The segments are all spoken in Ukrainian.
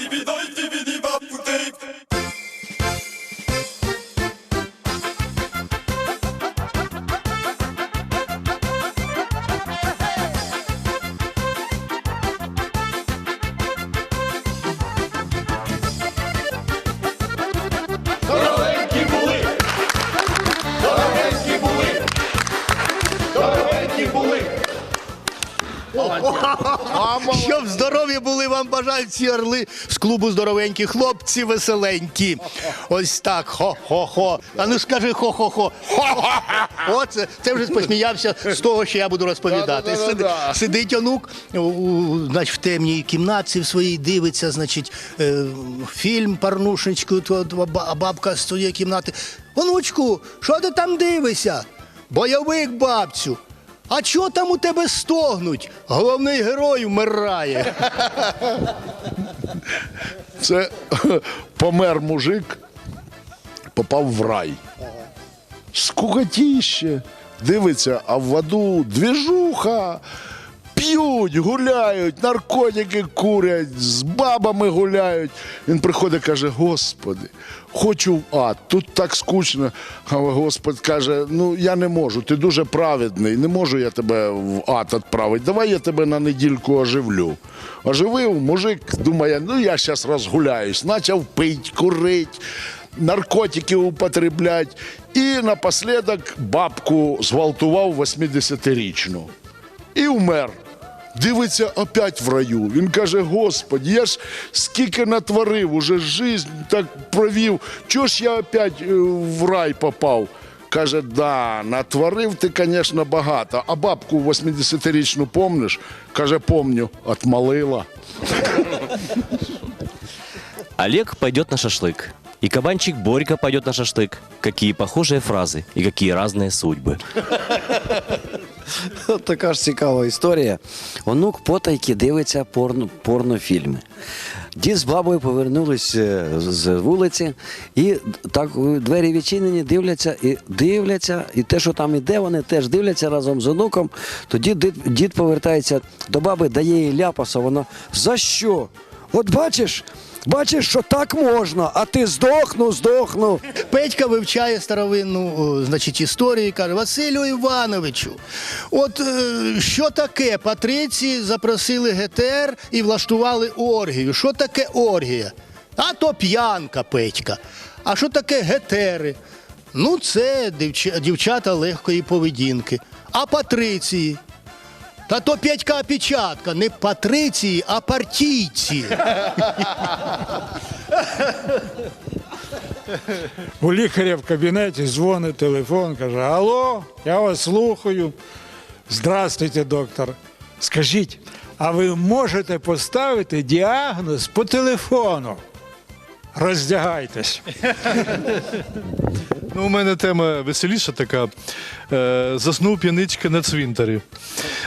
Здоровенькі вам ці орли з клубу здоровенькі хлопці веселенькі. Ось так, хо-хо-хо. А ну скажи хо-хо-хо. Оце це вже посміявся з того, що я буду розповідати. Сиди- Сидить онук у, значить, в темній кімнатці в своїй дивиться, значить, е, фільм парнушечку, то, бабка з своєї кімнати. Онучку, що ти там дивишся? Бойовик, бабцю. А чого там у тебе стогнуть? Головний герой вмирає. Це помер мужик, попав в рай. Скукотіще. Дивиться, а в аду двіжуха. П'ють, гуляють, наркотики курять, з бабами гуляють. Він приходить каже: Господи, хочу в ад, тут так скучно. А Господь каже: Ну я не можу, ти дуже праведний, не можу я тебе в ад відправити. Давай я тебе на недільку оживлю. Оживив, мужик думає, ну я зараз розгуляюсь, почав пить, курить. Наркотики употреблять. І напоследок бабку зґвалтував 80-річну і умер. Дивиться опять в раю. Він каже: Господи, я ж скільки натворив, уже жизнь так провів. Чого ж я опять е, в рай попав? Каже, да, натворив ти, звісно, багато. А бабку 80-річну помниш? Каже, помню, отмолила. Олег пойдет на шашлык. И кабанчик Борька пойдет на шашлык. Какие похожие фразы и какие разные судьбы. От така ж цікава історія. Онук потайки дивиться порно, порнофільми. Дід з бабою повернулись е, з вулиці, і так е, двері відчинені, дивляться і дивляться, і те, що там іде, вони теж дивляться разом з онуком. Тоді дід, дід повертається до баби, дає їй ляпаса. Вона за що? От бачиш, бачиш, що так можна, а ти здохну, здохну. Петька вивчає старовинну значить, історію і каже: Василю Івановичу, от е, що таке? Патриці запросили ГТР і влаштували оргію. Що таке оргія? А то п'янка, Петька. А що таке гетери? Ну, це дівча- дівчата легкої поведінки. А патриції? Та то Петька опечатка, не патриції, а партійці. У лікаря в кабінеті дзвонить телефон, каже: Алло, я вас слухаю. Здравствуйте, доктор. Скажіть, а ви можете поставити діагноз по телефону? Роздягайтесь. Ну, у мене тема веселіша така. Е, заснув п'яничка на цвинтарі.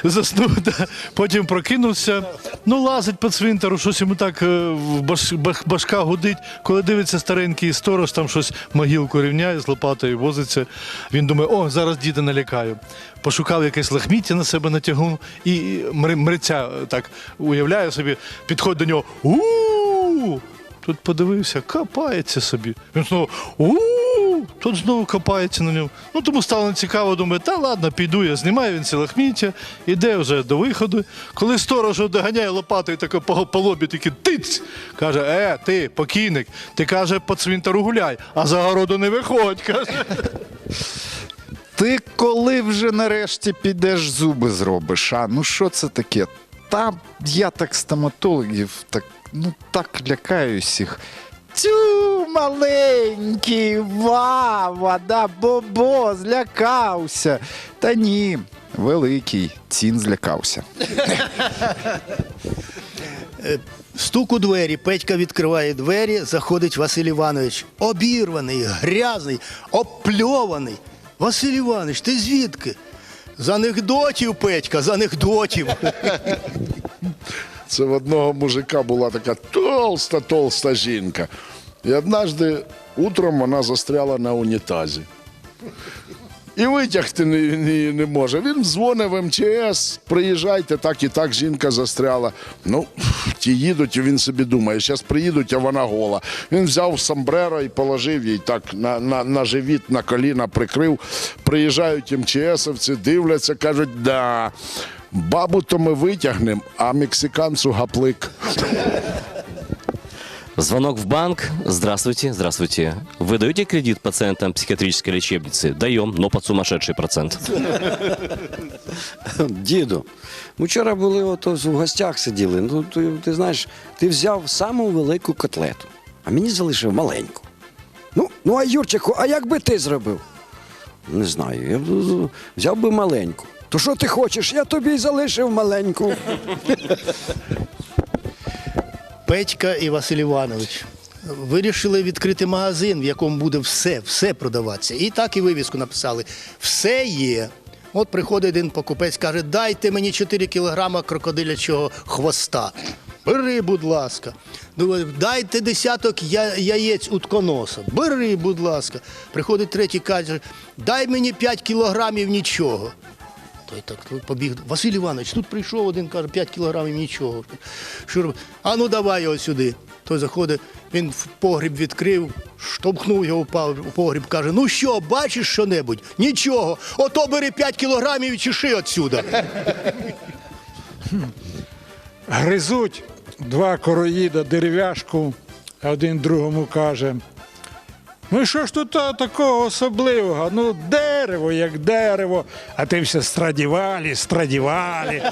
Заснув, да. потім прокинувся, ну лазить по цвинтару, щось йому так е, в баш, бах- башка гудить. Коли дивиться старенький сторож, там щось могилку рівняє з лопатою возиться. Він думає, о, зараз діда налякаю. Пошукав якесь лахміття на себе натягнув і мри- мриця е, так уявляє собі, підходить до нього. у Тут подивився, копається собі. Він знову у тут знову копається на ньому. Ну тому стало цікаво, думає, та ладно, піду, я знімаю він ці лахміття, іде вже до виходу. Коли сторож доганяє лопатою тако по, по лобі, такий тиць. Каже, е, ти, покійник, ти каже, по цвинтару гуляй, а за городу не виходь. каже. Ти коли вже нарешті підеш зуби зробиш? А ну що це таке? Та я так стоматологів, так ну так лякаюсь їх. Тю, маленький, вава, да, бобо, злякався. Та ні, великий, цін злякався. Стук у двері. Петька відкриває двері, заходить Василь Іванович. Обірваний, грязний, опльований. Василь Іванович, ти звідки? З анекдотів, Петька, з анекдотів. Це в одного мужика була така толста-толста жінка. І однажды утром вона застряла на унітазі. І витягти не, не, не може. Він дзвонить в МЧС, приїжджайте, так і так жінка застряла. Ну, ті їдуть, і він собі думає, зараз приїдуть, а вона гола. Він взяв сомбреро і положив їй так на, на, на живіт, на коліна прикрив. Приїжджають МЧСовці, дивляться, кажуть, да, бабу то ми витягнемо, а мексиканцю гаплик. Звонок в банк. Здравствуйте, здравствуйте. Вы даете кредит пациентам психиатрической лечебницы? Даем, но под сумасшедший процент. Діду, ми вчора були ото в гостях сиділи. Ну, ти, ти знаєш, ти взяв саму велику котлету, а мені залишив маленьку. Ну, ну а Юрчику, а як би ти зробив? Не знаю, я б взяв би маленьку. То що ти хочеш? Я тобі й залишив маленьку. Петька і Василь Іванович вирішили відкрити магазин, в якому буде все, все продаватися. І так і вивіску написали: все є. От приходить один покупець, каже, дайте мені 4 кілограма крокодилячого хвоста. Бери, будь ласка. Думаю, Дайте десяток я- яєць утконоса. Бери, будь ласка. Приходить третій, каже, дай мені 5 кілограмів нічого. Той так побіг. Василь Іванович, тут прийшов один, каже, 5 кілограмів нічого. Що? А ну давай його сюди. Той заходить, він в погріб відкрив, штовхнув його в погріб, каже: ну що, бачиш що-небудь? Нічого. Ото бери 5 кілограмів і чеши отсюда. Гризуть два короїда дерев'яшку, один другому каже. Ну що ж тут такого особливого? Ну, дерево, як дерево, а ти все страдівалі, страдівалі.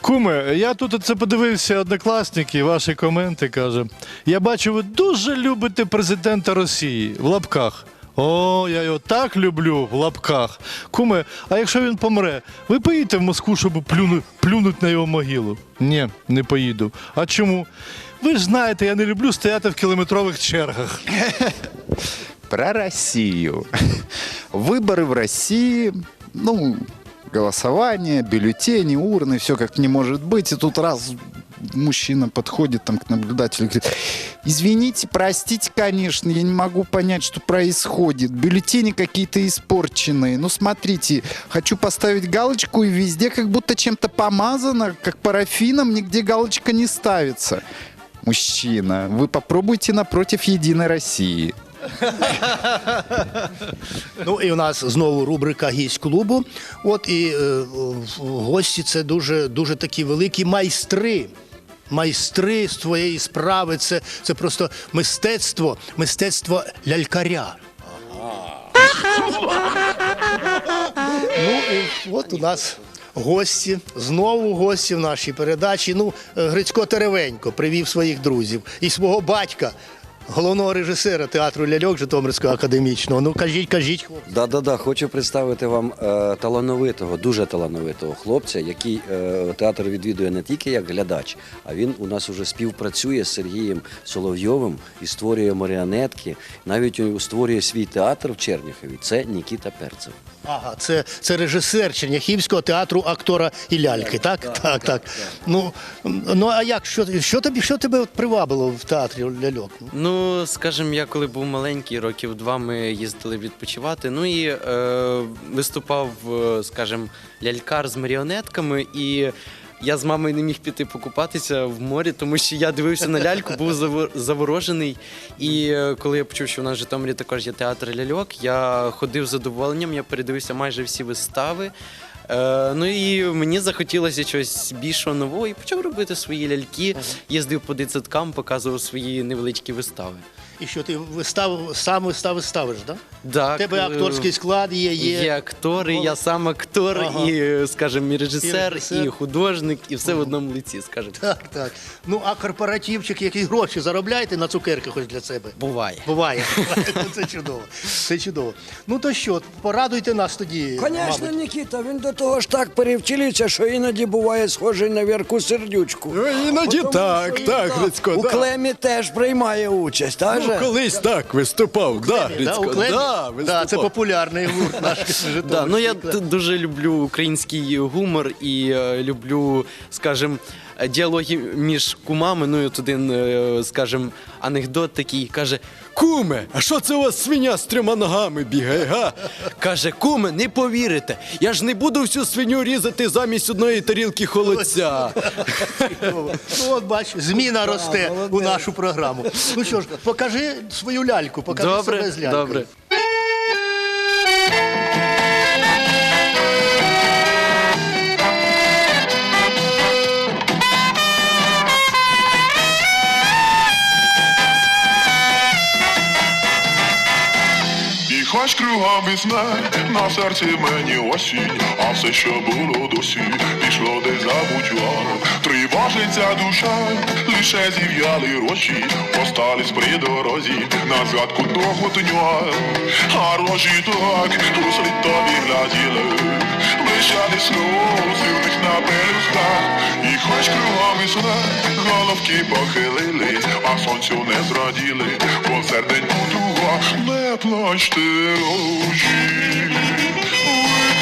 Куме, я тут це подивився однокласники, ваші коменти каже. Я бачу, ви дуже любите президента Росії в лапках. О, я його так люблю в лапках. Куме, а якщо він помре, ви поїдете в Москву, щоб плюну, плюнуть на його могилу? Ні, не поїду. А чому? Ви ж знаєте, я не люблю стояти в кілометрових чергах. Про Россию. Выборы в России, ну, голосование, бюллетени, урны, все как не может быть. И тут раз мужчина подходит там к наблюдателю и говорит, извините, простите, конечно, я не могу понять, что происходит. Бюллетени какие-то испорченные. Ну, смотрите, хочу поставить галочку, и везде как будто чем-то помазано, как парафином, нигде галочка не ставится. Мужчина, вы попробуйте напротив Единой России. Ну і у нас знову рубрика гість клубу. От і е, гості це дуже, дуже такі великі майстри. Майстри з твоєї справи. Це, це просто мистецтво, мистецтво лялькаря. Ну і от у нас гості, знову гості в нашій передачі. Ну, е, Грицько Теревенько привів своїх друзів і свого батька, головного режисера театру ляльок Житомирського академічного. Ну кажіть, кажіть, хлопці. Да-да-да, хочу представити вам е, талановитого, дуже талановитого хлопця, який е, театр відвідує не тільки як глядач, а він у нас уже співпрацює з Сергієм Соловйовим і створює маріонетки. Навіть він створює свій театр в Черніхові. Це Нікіта Перцев. Ага, це, це режисер Черняхівського театру актора і ляльки, так? Так, так. Ну, ну а як, що, що, тобі, що тебе от привабило в театрі ляльок? Ну, скажімо, я коли був маленький, років два ми їздили відпочивати. Ну і е, виступав, е, скажімо, лялькар з маріонетками, і я з мамою не міг піти покупатися в морі, тому що я дивився на ляльку, був заворожений. І е, коли я почув, що в нас в Житомирі також є театр ляльок, я ходив з задоволенням, я передивився майже всі вистави. Е, ну і мені захотілося чогось більшого нового і почав робити свої ляльки. Їздив по дитсадкам, показував свої невеличкі вистави. І що ти вистав, сам вистави ставиш, так? Так, У тебе акторський склад є, є. Є актори, я сам актор, Ага. і, скажімо, і режисер, І і, художник, і все в одному лиці, скажімо. Так, так. Ну, а корпоративчик, які гроші заробляєте на цукерки хоч для себе? Буває. Буває. Це чудово. Це чудово. Ну то що, порадуйте нас тоді. Звісно, мабуть. Нікіта, він до того ж так перевчилиться, що іноді буває схожий на Вірку сердючку. Ну, іноді Тому так, що і так, Грицько, У да. Клемі теж приймає участь, так же? Ну, колись так виступав, да, да, Грицько, Клемі? да, да, Да, це популярний гурт наш. Да, ну я дуже люблю український гумор і е, люблю, скажімо, діалоги між кумами. Ну і от один, е, скажімо, анекдот такий каже: Куме, а що це у вас свиня з трьома ногами бігає? Га? Каже, куме, не повірите, я ж не буду всю свиню різати замість одної тарілки холодця. Ну от бач, зміна росте у нашу програму. Ну що ж, покажи свою ляльку, покажи себе з лялькою. добре. І хоч кругом смерть, на серці мені осінь, а все, що було досі, пішло десь забуття. Тривожиться душа, лише зів'яли рожі, остались при дорозі, на згадку того дня. А рожі так, услід тобі гляділи, лишали сльози в них на пелюстах. Хоч кругом смерть, головки похилили, а сонцю не зраділи, бо серденьку туга не плачте очі,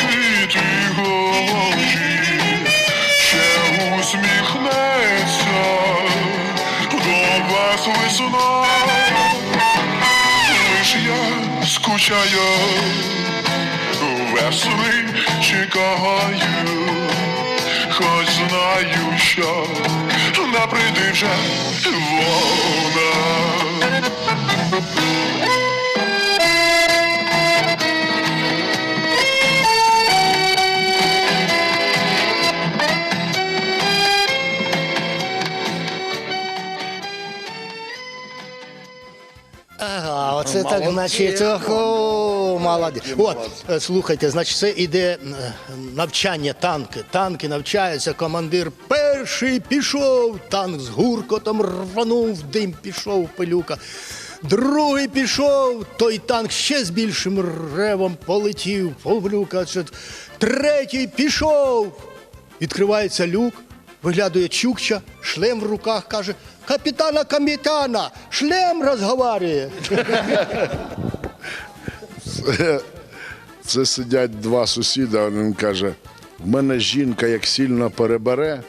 викрити очі, ще усміхнеться до вас весна. Лиш я скучаю, весни чекаю, хоч знаю, що не прийде вже вона. Ага, оце так, значить, охо, молодець. От, е, слухайте, значить, це іде е, навчання танки. Танки навчаються, командир перший пішов, танк з гуркотом рванув, дим пішов, пилюка. Другий пішов, той танк ще з більшим ревом полетів, повлюка. Третій пішов. Відкривається люк, виглядає Чукча, шлем в руках, каже: Капітана Камітана, шлем розговорює. Це сидять два сусіда, один каже: в мене жінка як сильно перебере,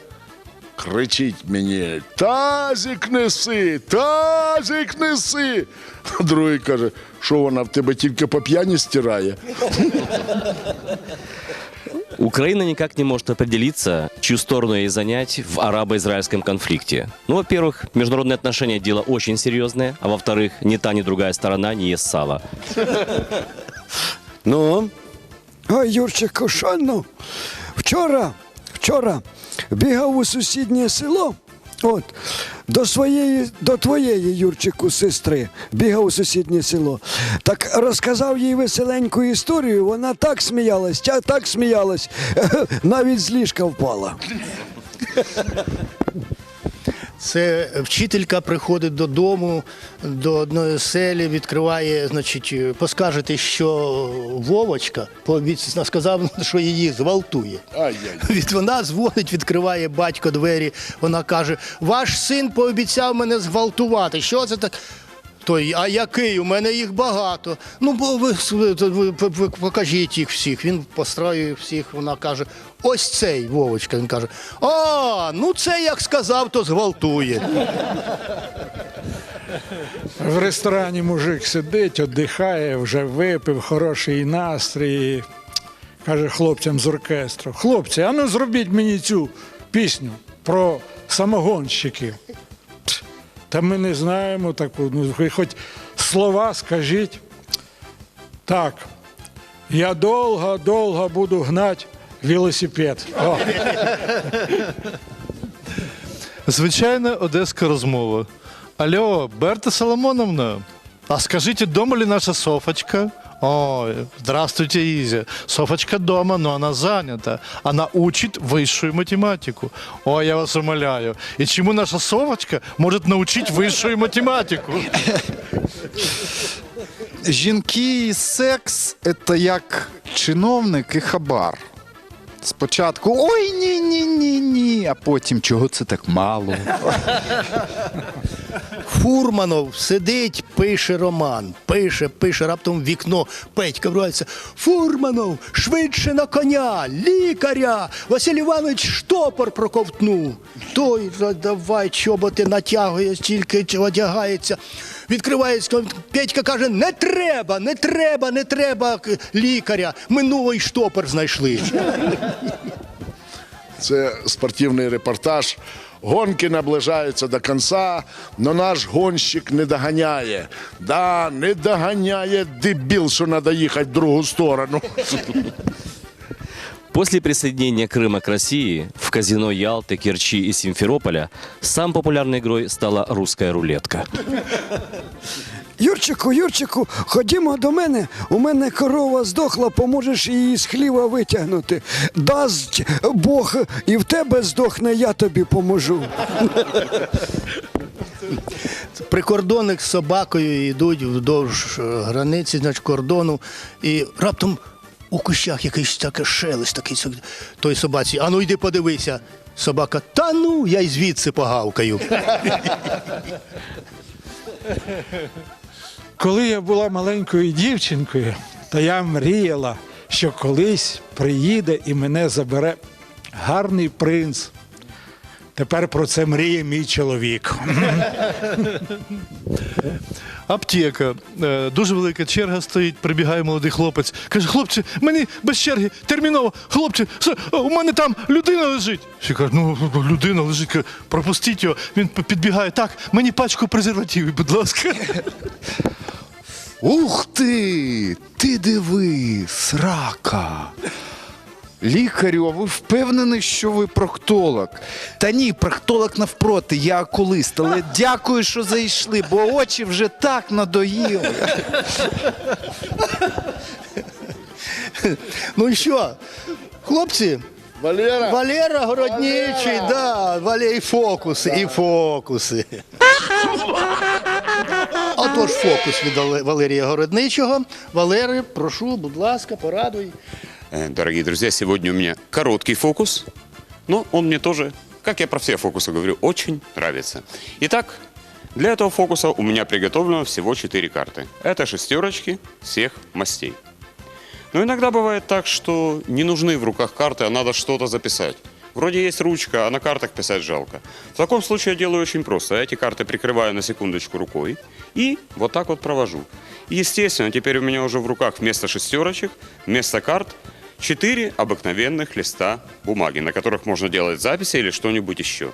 кричить мені: тазик неси, тазик неси. А другий каже, що вона в тебе тільки по п'яні стирає. Украина никак не может определиться, чью сторону ей занять в арабо-израильском конфликте. Ну, во-первых, международные отношения – дело очень серьезное, а во-вторых, ни та, ни другая сторона не ест сало. Ну, Ой, Юрчику, що ну? Вчора, вчора бігав у сусіднє село. От, до своєї, до твоєї, Юрчику, сестри, бігав у сусіднє село. Так розказав їй веселеньку історію, вона так сміялась, так сміялась, навіть з ліжка впала. Це вчителька приходить додому до одної селі, відкриває, значить, поскажете, що Вовочка пообіцяно сказав, що її зґвалтує. Від вона дзвонить, відкриває батько двері. Вона каже: Ваш син пообіцяв мене зґвалтувати. Що це так? Той, а який? У мене їх багато. Ну, бо ви, ви, ви, покажіть їх всіх. Він постраює всіх. Вона каже: ось цей Вовочка. Він каже: А, ну це як сказав, то зґвалтує. В ресторані мужик сидить, віддихає, вже випив, хороший настрій. Каже хлопцям з оркестру: хлопці, а ну зробіть мені цю пісню про самогонщиків. Та ми не знаємо таку. Ну, хоч слова скажіть. Так, я довго-довго буду гнати велосипед. О. Звичайна одеська розмова. Алло, Берта Соломоновна, а скажите, дома ли наша Софочка? Ой, здравствуйте, Изя. Софочка дома, но она занята. Она учит высшую математику. Ой, я вас умоляю. И чему наша Софочка может научить высшую математику? Жінки і секс це як чиновник і хабар. Спочатку ой ні, ні, ні, ні, а потім чого це так мало. Фурманов сидить, пише роман, пише, пише, раптом вікно Петька вривається. Фурманов, швидше на коня, лікаря, Василь Іванович штопор проковтнув. Той давай чоботи натягує, стільки одягається. Відкривається, Петька каже: не треба, не треба, не треба лікаря. Ми новий штопор знайшли. Це спортивний репортаж. Гонки наближаються до кінця, но наш гонщик не доганяє. Да, не доганяє дебіл, що треба їхати в другу сторону. После присоединения Крыма к России в казино Ялты, Керчи и Симферополя самой популярной игрой стала русская рулетка. Юрчику, Юрчику, ходімо до мене. У мене корова здохла, поможеш її з хліва витягнути. Дасть Бог, і в тебе здохне, я тобі поможу. Прикордонник з собакою йдуть вздовж е, границі, значить, кордону, і раптом у кущах якийсь такий шелест, такий той собаці. А ну йди подивися. Собака, та ну, я й звідси погавкаю. Коли я була маленькою дівчинкою, то я мріяла, що колись приїде і мене забере гарний принц. Тепер про це мріє мій чоловік. Аптека. Е, Дуже велика черга стоїть, прибігає молодий хлопець. Каже, хлопче, мені без черги, терміново, хлопче, с- у мене там людина лежить. Ще каже, ну людина лежить, Каже, пропустіть його. Він п- підбігає. Так, мені пачку презервативів, будь ласка. Ух ти! Ти диви, срака. Лікарю, а ви впевнений, що ви проктолог? Та ні, проктолог навпроти, я окулист, але дякую, що зайшли, бо очі вже так надоїли. Ну і що, хлопці? Валера, Валера Городничий, да, Валей фокуси і фокуси. Отож фокус від Вале- Валерія Городничого. Валери, прошу, будь ласка, порадуй. Дорогие друзья, сегодня у меня короткий фокус, но он мне тоже, как я про все фокусы говорю, очень нравится. Итак, для этого фокуса у меня приготовлено всего 4 карты. Это шестерочки всех мастей. Но иногда бывает так, что не нужны в руках карты, а надо что-то записать. Вроде есть ручка, а на картах писать жалко. В таком случае я делаю очень просто. Я эти карты прикрываю на секундочку рукой и вот так вот провожу. Естественно, теперь у меня уже в руках вместо шестерочек, вместо карт четыре обыкновенных листа бумаги, на которых можно делать записи или что-нибудь еще.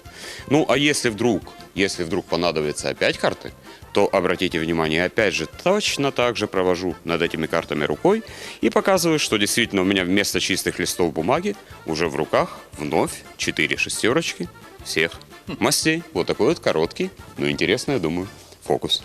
Ну, а если вдруг, если вдруг понадобится опять карты, то обратите внимание, опять же, точно так же провожу над этими картами рукой и показываю, что действительно у меня вместо чистых листов бумаги уже в руках вновь четыре шестерочки всех мастей. Вот такой вот короткий, но интересный, я думаю, фокус.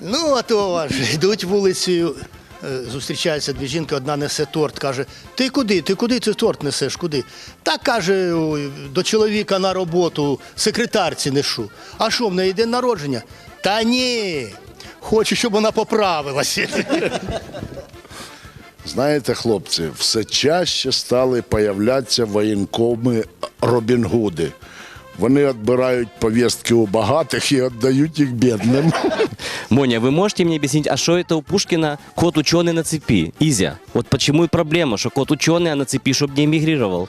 Ну, а то ваш, йдуть вулицею, е, зустрічаються дві жінки, одна несе торт, каже: Ти куди? Ти куди ти торт несеш? Куди? Та каже, «Ой, до чоловіка на роботу секретарці нешу. А що, в неї день народження? Та ні. Хочу, щоб вона поправилася. знаєте, хлопці, все чаще стали появлятися воєнкоми Робін Гуди. Вони відбирають повістки у багатих і віддають їх бідним. Моня, вы можете мне объяснить, а что это у Пушкина кот ученый на цепи? Изя, вот почему и проблема, что кот ученый, а на цепи, чтобы не эмигрировал.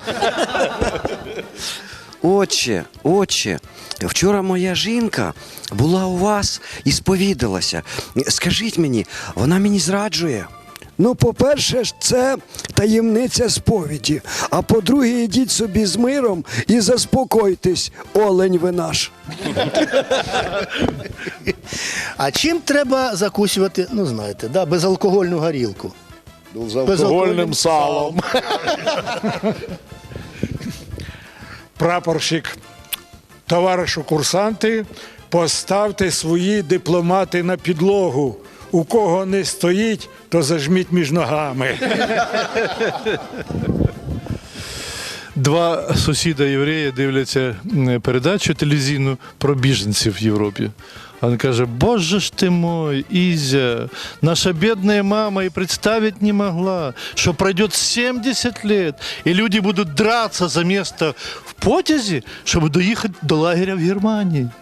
Отче, отче, вчора моя жінка була у вас і сповідалася. Скажіть мені, вона мені зраджує. Ну, по-перше, це таємниця сповіді. А по-друге, йдіть собі з миром і заспокойтесь, олень ви наш. А чим треба закусювати? Ну, знаєте, да, безалкогольну горілку. З алкогольним салом. Прапорщик, товаришу курсанти, поставте свої дипломати на підлогу. У кого не стоїть, то зажміть між ногами. Два сусіда євреї дивляться передачу телевізійну про біженців в Європі. А він каже: Боже ж ти мой, Изя, наша бедная мама и представить не могла, что пройдет 70 лет, и люди будут драться за место в потязі, щоб доїхати до лагеря в Германії.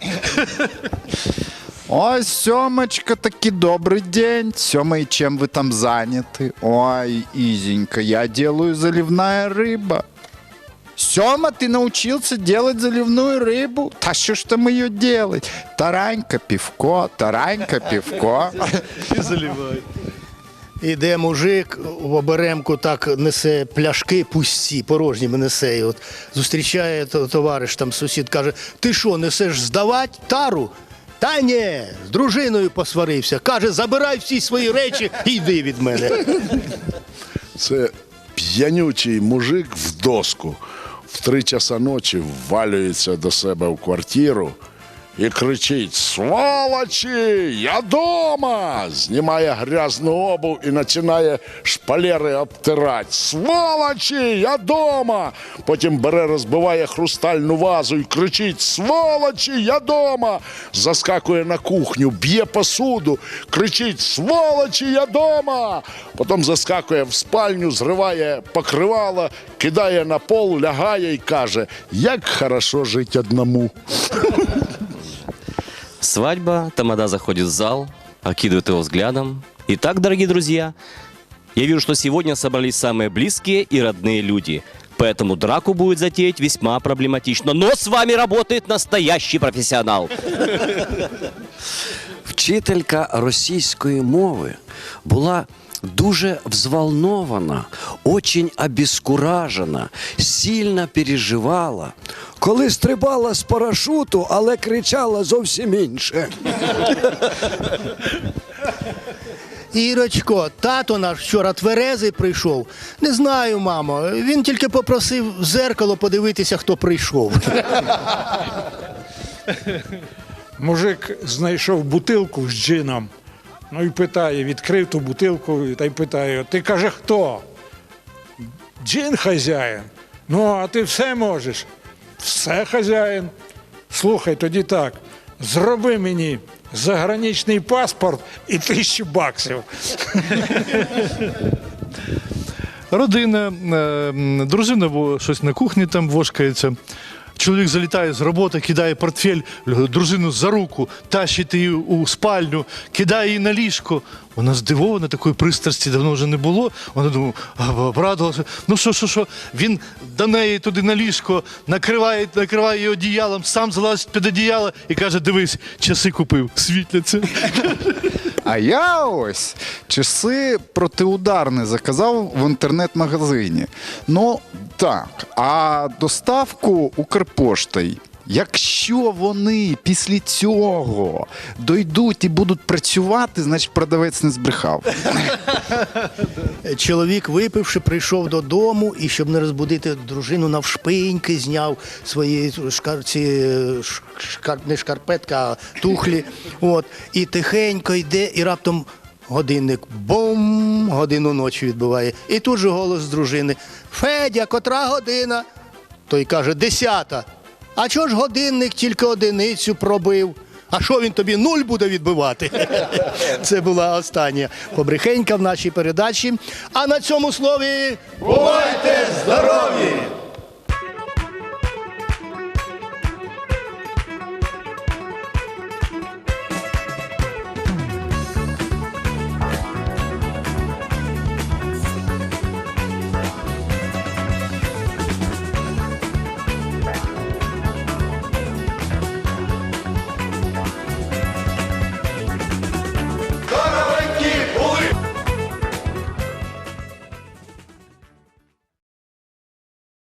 Ой, Сьомочка, такий добрий день. Сьомий, чим ви там зайняті? Ой, Изенька, я делаю заливная рыба. Сёма, ты научился делать заливную рыбу? Та что ж там ее делать? Таранька, пивко, таранька, пивко. Іде мужик в оберемку так несе пляшки пусті, порожніми несе. І от зустрічає то- товариш, там сусід каже: Ти що, несеш здавати тару? Та ні, з дружиною посварився. Каже, забирай всі свої речі і йди від мене. Це п'янючий мужик в доску в три часа ночі ввалюється до себе в квартиру і кричить: Сволочі! Я дома! Знімає грязну обув і починає шпалери обтирати. Сволочі! Я дома! Потім бере, розбиває хрустальну вазу і кричить: Сволочі! Я дома! Заскакує на кухню, б'є посуду, кричить: Сволочі! Я дома! Потім заскакує в спальню, зриває покривало, кидає на пол, лягає і каже: Як хорошо жити одному. Свадьба, Тамада заходит в зал, окидывает его взглядом. Итак, дорогие друзья, я вижу, что сегодня собрались самые близкие и родные люди. Поэтому драку будет затеять весьма проблематично. Но с вами работает настоящий профессионал. Вчителька російської мови була дуже взволнована, очень обескуражена, сильно переживала. Коли стрибала з парашуту, але кричала зовсім інше. Ірочко, тато наш вчора тверезий прийшов. Не знаю, мамо. Він тільки попросив в зеркало подивитися, хто прийшов. Мужик знайшов бутилку з джином. Ну і питає, відкрив ту бутилку та й питає: ти каже, хто? Джин хазяїн. Ну, а ти все можеш. Все хазяїн. Слухай, тоді так. Зроби мені заграничний паспорт і тисячу баксів. Родина, е, дружина щось на кухні там вошкається. Чоловік залітає з роботи, кидає портфель, дружину за руку, тащить її у спальню, кидає її на ліжко. Вона здивована, такої пристрасті давно вже не було. Вона думає, а, обрадувалася. Ну що, що, що? Він до неї туди на ліжко накриває, накриває її одіялом, сам залазить під одіяло і каже: дивись, часи купив, світляться. А я ось часи протиударні заказав в інтернет-магазині. Ну так, а доставку Укрпоштою. Якщо вони після цього дойдуть і будуть працювати, значить продавець не збрехав. Чоловік, випивши, прийшов додому і, щоб не розбудити дружину, навшпиньки зняв свої шкарці, шкар, не шкарпетка, а тухлі. От, і тихенько йде, і раптом годинник бом, годину ночі відбуває. І тут же голос дружини: Федя, котра година? Той каже, десята. А чого ж годинник тільки одиницю пробив? А що він тобі нуль буде відбивати? Це була остання побрехенька в нашій передачі. А на цьому слові бувайте здорові!